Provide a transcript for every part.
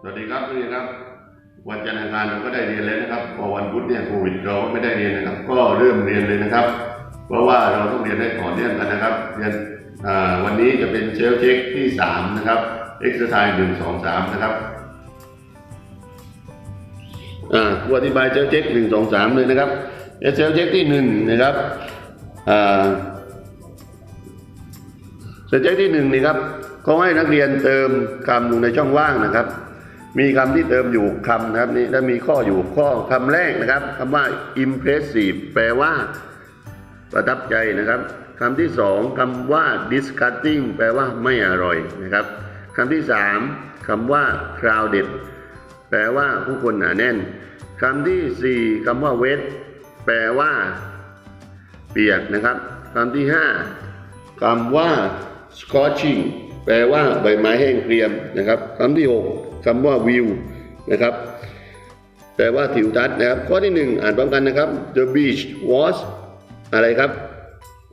สวัสดีครับนักเรียนครับ วันจันทร์อังคารเราก็ได้เรียนแล้วนะครับพอวันพุธเนี่ยโควิดเราไม่ได้เรียนนะครับ ก็เริ่มเรียนเลยนะครับ เพราะว่าเราต้องเรียนได้ต่อเนื่องกันนะครับเรียนวันนี้จะเป็นเชลเช็คที่สามนะครับเอ็กซ์ไซส์หนึ่งสองสามนะครับอ่าอธิบายเชลเช็คหนึ่งสองสามเลยนะครับเชลเช็คที่หนึ่งนะครับอ่าสเต็ปที่หนึ่งนี่ครับเขาให้นักเรียนเติมคำลงในช่องว่างนะครับ มีคำที่เติมอยู่คำนะครับนี่แล้วมีข้ออยู่ข้อคำแรกนะครับคำว่า impressive แปลว่า ประทับใจนะครับคำที่สองคำว่า disgusting แปลว่าไม่อร่อยนะครับคำที่สามคำว่า crowded แปลว่าผู้คนหนาแน่นคำที่สี่คำว่า wet แปลว่า เปียกนะครับคำที่ห้าคำว่า scorching แปลว่าใบไม้แห้งเกรียมนะครับคำที่หก คำว่า view นะครับแปลว่าทิวทัศน์นะครับ ข้อที่หนึ่งอ่านพร้อมกันนะครับ the beach was อะไรครับ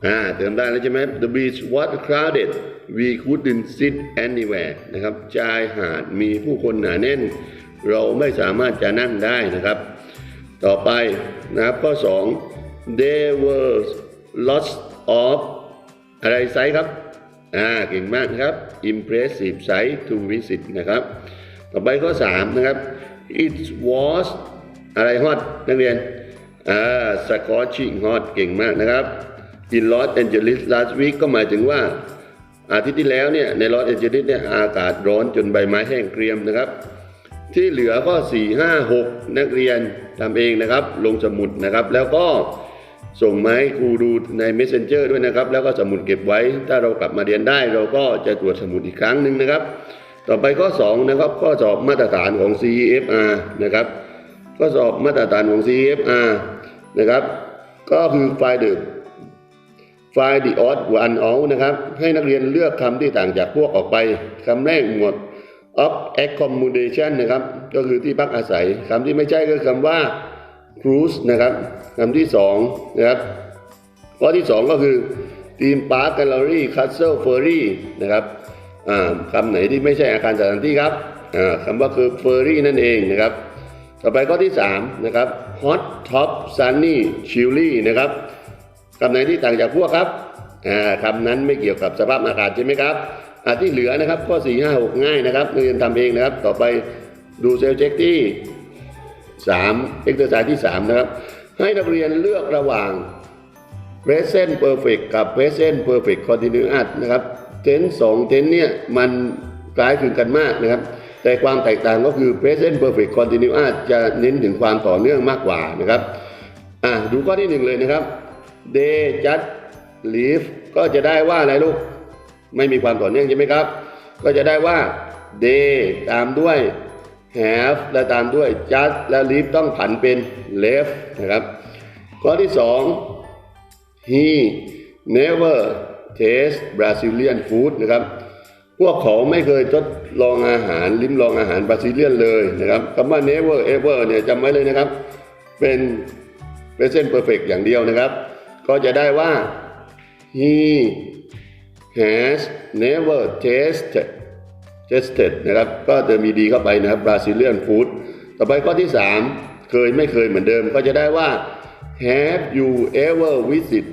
อ่าเติมได้แล้วใช่ไหม the beach was crowded we couldn't sit anywhere นะครับชายหาดมีผู้คนหนาแน่น เราไม่สามารถจะนั่งได้นะครับ ต่อไปนะครับข้อ 2 there were lots of อะไรไซส์ครับอ่าเก่งมากครับ impressive sight to visit นะครับ ต่อไปข้อ3นะครับ it was อะไร hot นักเรียนอ่า scorching hot เก่งมากนะครับ in Los Angeles last week ก็หมายถึงว่าอาทิตย์ที่แล้วเนี่ยในลอสแอนเจลิสเนี่ยอากาศร้อนจนใบไม้แห้งเกรียมนะครับ ที่เหลือก็ 4 5 6 นักเรียนทำเองนะครับ ลงสมุดนะครับ แล้วก็ส่งมาให้ครูดูใน Messenger ด้วยนะครับ แล้วก็สมุดเก็บไว้ ถ้าเรากลับมาเรียนได้ เราก็จะตรวจสมุดอีกครั้งหนึ่งนะครับ ต่อไปข้อ2นะครับข้อสอบมาตรฐานของ CEFR นะครับข้อสอบมาตรฐานของ CEFR นะครับ ก็คือไฟล์เดิมไฟล์ the odd one out นะครับ ให้นักเรียนเลือกคำที่ต่างจากพวกออกไปคำแรกหมวด of accommodation นะครับ ก็คือที่พักอาศัยคำที่ไม่ใช่ก็คือคำว่า cruise นะครับคำที่สองนะครับข้อที่สองก็คือ theme park gallery castle ferry นะครับ คำไหนที่ไม่ใช่อาคารสถานที่ครับอ่าคำว่าคือ ferry นั่นเองนะครับ ต่อไปข้อที่สามนะครับ hot top sunny chilly นะครับคำไหนที่ต่างจากพวกครับอ่าคำนั้นไม่เกี่ยวกับสภาพอากาศใช่ไหมครับอที่เหลือนะครับข้อ 4 5 6 ง่ายนะครับนักเรียนทำเองนะครับ ต่อไปดูเซลเช็คที่3เอ็กซ์ไซส์ที่ 3 นะครับ ให้นักเรียนเลือกระหว่าง present perfect กับ present perfect continuous นะครับ tense สอง tense เนี่ยมันคล้ายคลึงกันมากนะครับ แต่ความแตกต่างก็คือ present perfect continuous จะเน้นถึงความต่อเนื่องมากกว่านะครับอะดูข้อที่หนึ่งเลยนะครับ they just leave ก็จะได้ว่าอะไรลูก ไม่มีความต่อเนื่องใช่ไหมครับ ก็จะได้ว่า they ตามด้วย have และตามด้วย just และ leave ต้องผันเป็น left นะครับ ข้อที่สอง he never taste Brazilian food นะครับ พวกเขาไม่เคยทดลองอาหารลิ้มลองอาหารบราซิเลียนเลยนะครับคำว่า never ever เนี่ยจำไว้เลยนะครับ เป็น present perfect อย่างเดียวนะครับ ก็จะได้ว่า he has never tasted tasted นะครับ ก็จะมีดีเข้าไปนะครับ Brazilian food ต่อไปข้อที่ 3 เคยไม่เคยเหมือนเดิม ก็จะได้ว่า have you ever visit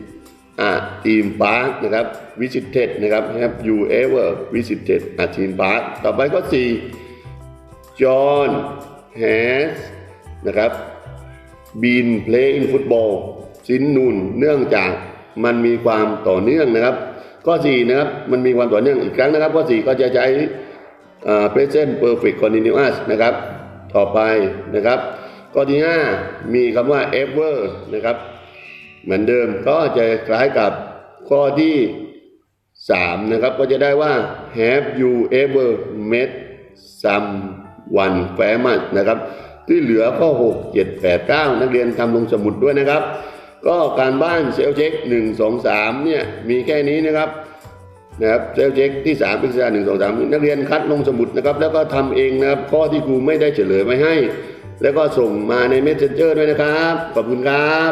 อ่า theme park นะครับ visited นะครับ have you ever visited a theme park ต่อไปข้อ4 John has นะครับ been playing football สินนูนเนื่องจากมันมีความต่อเนื่องนะครับ ข้อ4นะครับมันมีความต่อเนื่องอีกครั้งนะครับ ข้อ 4 ก็จะใช้ present perfect continuous นะครับ ต่อไปนะครับ ข้อที่ 5 มีคำว่า ever นะครับ เหมือนเดิมก็จะคล้ายกับข้อที่ 3 นะครับ ก็จะได้ว่า have you ever met someone famous นะครับ ที่เหลือข้อ 6 7 8 9 นักเรียนทำลงสมุดด้วยนะครับ ก็การบ้านเซลเช็ค 1 2 3 เนี่ย มีแค่นี้นะครับนะครับเซลเช็คที่3พิจารณาหนึ่งสองสามนักเรียนคัดลงสมุดนะครับ แล้วก็ทำเองนะครับ ข้อที่ครูไม่ได้เฉลยไว้ให้ แล้วก็ส่งมาใน Messenger ด้วยนะครับ ขอบคุณครับ